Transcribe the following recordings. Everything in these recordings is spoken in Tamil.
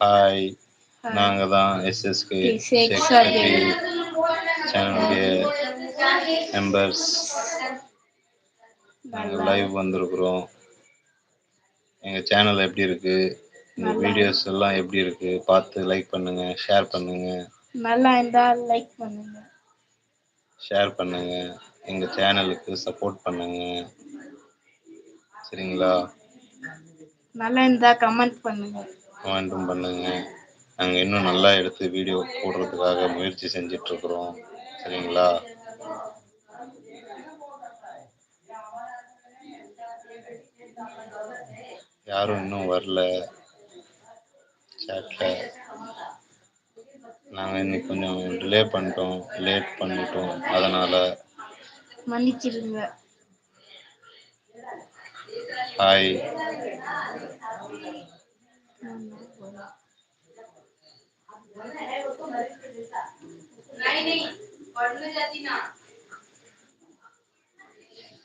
ஹாய். நாங்க தான் எஸ்எஸ்கே. சபி சேனலுடைய மெம்பர்ஸ் நாங்கள் லைவ் வந்திருக்கிறோம். எங்கள் சேனல் எப்படி இருக்கு? இந்த. வீடியோஸ் எல்லாம் எப்படி இருக்கு? பார்த்து லைக் பண்ணுங்க ஷேர் பண்ணுங்க. நல்லா இருந்தா லைக் பண்ணுங்க. ஷேர் பண்ணுங்க. எங்கள் சேனலுக்கு சப்போர்ட் பண்ணுங்க. சரிங்களா? நல்லா இருந்தா கமெண்ட் பண்ணுங்க. கமெண்ட்டும் பண்ணுங்க. நாங்கள் இன்னும் நல்லா எடுத்து வீடியோ போடுறதுக்காக முயற்சி செஞ்சுட்டு இருக்கிறோம் சரிங்களா? யாரும் இன்னும் வரல. சேட்ல நாங்கள் இன்னைக்கு கொஞ்சம் டிலே பண்ணிட்டோம் லேட் பண்ணிட்டோம். அதனால மன்னிச்சிருங்க. ஹாய்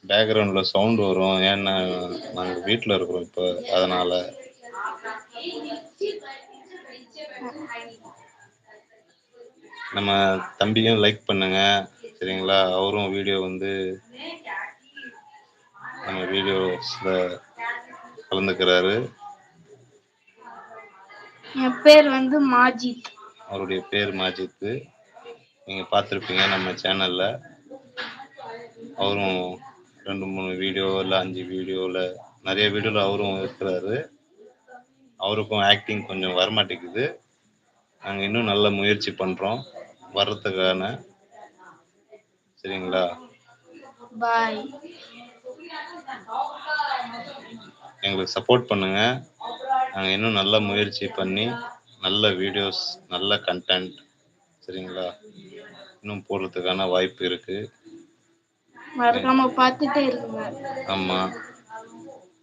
பேக்ரவுண்டில் சவுண்ட் வரும். ஏன்னா நாங்கள் வீட்டில் இருக்கிறோம் இப்போ. அதனால. நம்ம தம்பியும் லைக் பண்ணுங்க. சரிங்களா? அவரும் வீடியோ வந்து நம்ம வீடியோஸ்ல கலந்துக்கிறாரு. என் பேர் வந்து மாஜித். அவருடைய பேர் மாஜித்து. நீங்கள் பார்த்துருப்பீங்க நம்ம சேனலில். அவரும் ரெண்டு மூணு வீடியோ இல்லை அஞ்சு வீடியோவில் நிறைய வீடியோவில் அவரும் இருக்கிறாரு. அவருக்கும் ஆக்டிங் கொஞ்சம் வரமாட்டேங்குது. நாங்கள் இன்னும் நல்ல முயற்சி பண்ணுறோம் வர்றதுக்கான. சரிங்களா? பாய் எங்களுக்கு சப்போர்ட் பண்ணுங்க. நாங்கள் இன்னும் நல்ல முயற்சி பண்ணி நல்ல வீடியோஸ் நல்ல கண்டென்ட் சரிங்களா? இன்னும் போடுறதுக்கான வாய்ப்பு இருக்கு. மறக்காம பார்த்துட்டே ஆமாம்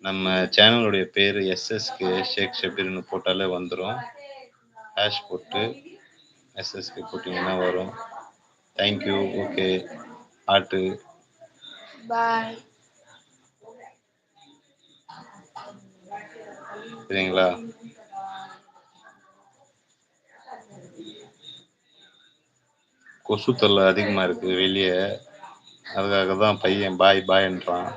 நம்ம சேனலுடைய பேர் எஸ்எஸ்கே ஷேக் ஷபீர்னு போட்டாலே வந்துடும் ஹேஷ் போட்டு எஸ்எஸ்கே போட்டிங்கன்னா வரும். தேங்க்யூ ஓகே ஆட்டு. பாய் சரிங்களா கொசு தொல்லை அதிகமாக இருக்கு வெளியே. அதுக்காக தான் பையன் பாய் பாய்ன்றான்.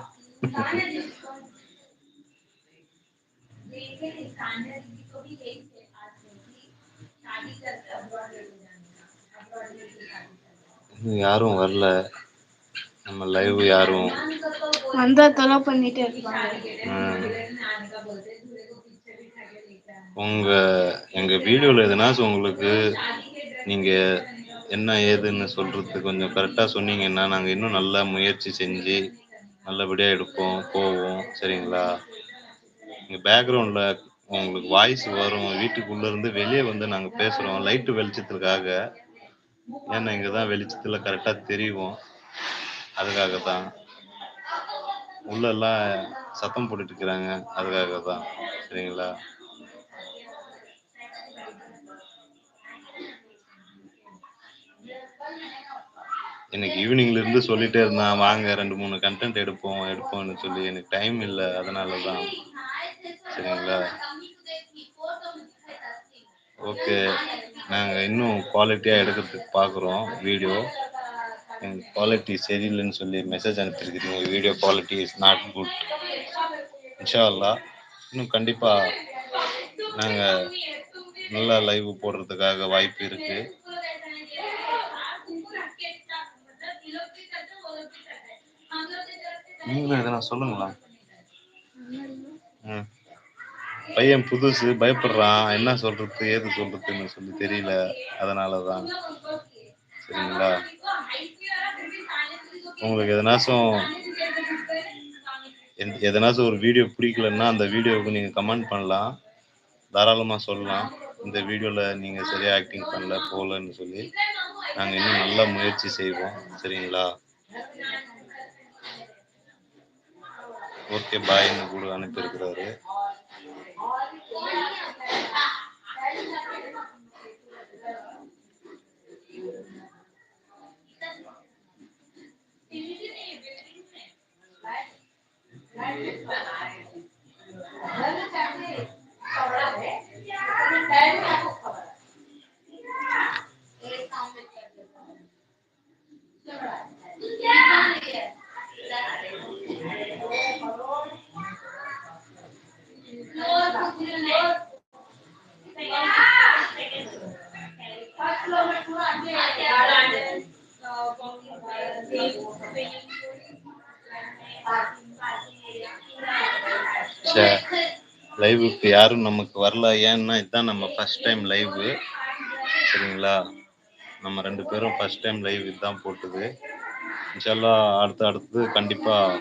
யாரும் வரல. நம்ம லைவ் யாரும் வந்தா தொலை பண்ணிட்டே இருப்பாங்க. உங்கள் உங்க எங்க வீடியோல உங்களுக்கு நீங்க என்ன ஏதுன்னு சொல்றது கொஞ்சம் கரெக்டா சொன்னீங்கன்னா நாங்க இன்னும் நல்லா முயற்சி செஞ்சு நல்லபடியா எடுப்போம் போவோம். சரிங்களா? இங்க பேக்ரவுண்ட்ல உங்களுக்கு வாய்ஸ் வரும். வீட்டுக்குள்ள இருந்து வெளியே வந்து நாங்க பேசுறோம். லைட்டு வெளிச்சத்துக்காக. ஏன்னா இங்கே தான் வெளிச்சத்துல கரெக்டா தெரியும். அதுக்காக தான் உள்ள எல்லாம் சத்தம் போட்டுட்டு இருக்கிறாங்க. அதுக்காக தான் சரிங்களா? எனக்கு ஈவினிங்ல இருந்து சொல்லிட்டே இருந்தான் வாங்க ரெண்டு மூணு கண்டென்ட் எடுப்போம் எடுப்போம்னு சொல்லி. எனக்கு டைம் இல்லை அதனால தான் சரிங்களா? ஓகே நாங்க இன்னும் குவாலிட்டியா எடுக்கிறதுக்கு பார்க்குறோம் வீடியோ எங்கள் குவாலிட்டி சரியில்லைன்னு சொல்லி message அனுப்பியிருக்கிறீங்க video quality is not good இன்ஷா அல்லா இன்னும் கண்டிப்பா நாங்க நல்லா லைவ் போடுறதுக்காக வாய்ப்பு இருக்குது நீங்களும் எதனா சொல்லுங்களா? ம். பையன் புதுசு பயப்படுறான். என்ன சொல்றது ஏது சொல்றதுன்னு சொல்லி தெரியல. அதனாலதான். சரிங்களா? உங்களுக்கு எதனாச்சும் எதனாச்சும் ஒரு வீடியோ பிடிக்கலன்னா அந்த வீடியோவுக்கு நீங்க கமெண்ட் பண்ணலாம். தாராளமா சொல்லலாம். இந்த வீடியோல நீங்க சரியா ஆக்டிங் பண்ணல போகலன்னு சொல்லி நாங்க இன்னும் நல்ல முயற்சி செய்வோம். சரிங்களா? ஓகே பாய்னு கூட அனுப்பியிருக்கிறாரு. லைவுக்கு யாரும் நமக்கு வரல. ஏன்னா இதுதான் நம்ம ஃபர்ஸ்ட் டைம் லைவு சரிங்களா? நம்ம ரெண்டு பேரும் ஃபர்ஸ்ட் டைம் லைவ் இதுதான் போட்டது. இன்ஷால்லா அடுத்து அடுத்து கண்டிப்பாக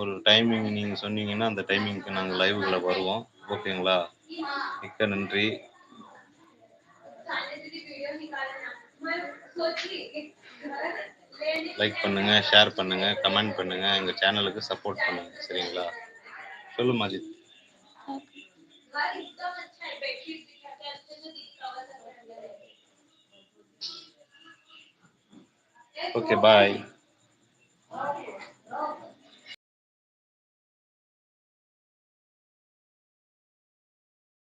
ஒரு டைமிங் நீங்கள் சொன்னீங்கன்னா அந்த டைமிங்க்கு நாங்கள் லைவுகளை வருவோம். ஓகேங்களா மிக்க நன்றி. லைக் பண்ணுங்க ஷேர் பண்ணுங்க கமெண்ட் பண்ணுங்க எங்க சேனலுக்கு சப்போர்ட் பண்ணுங்க. சரிங்களா? சொல்லு மாஜித் Okay, bye.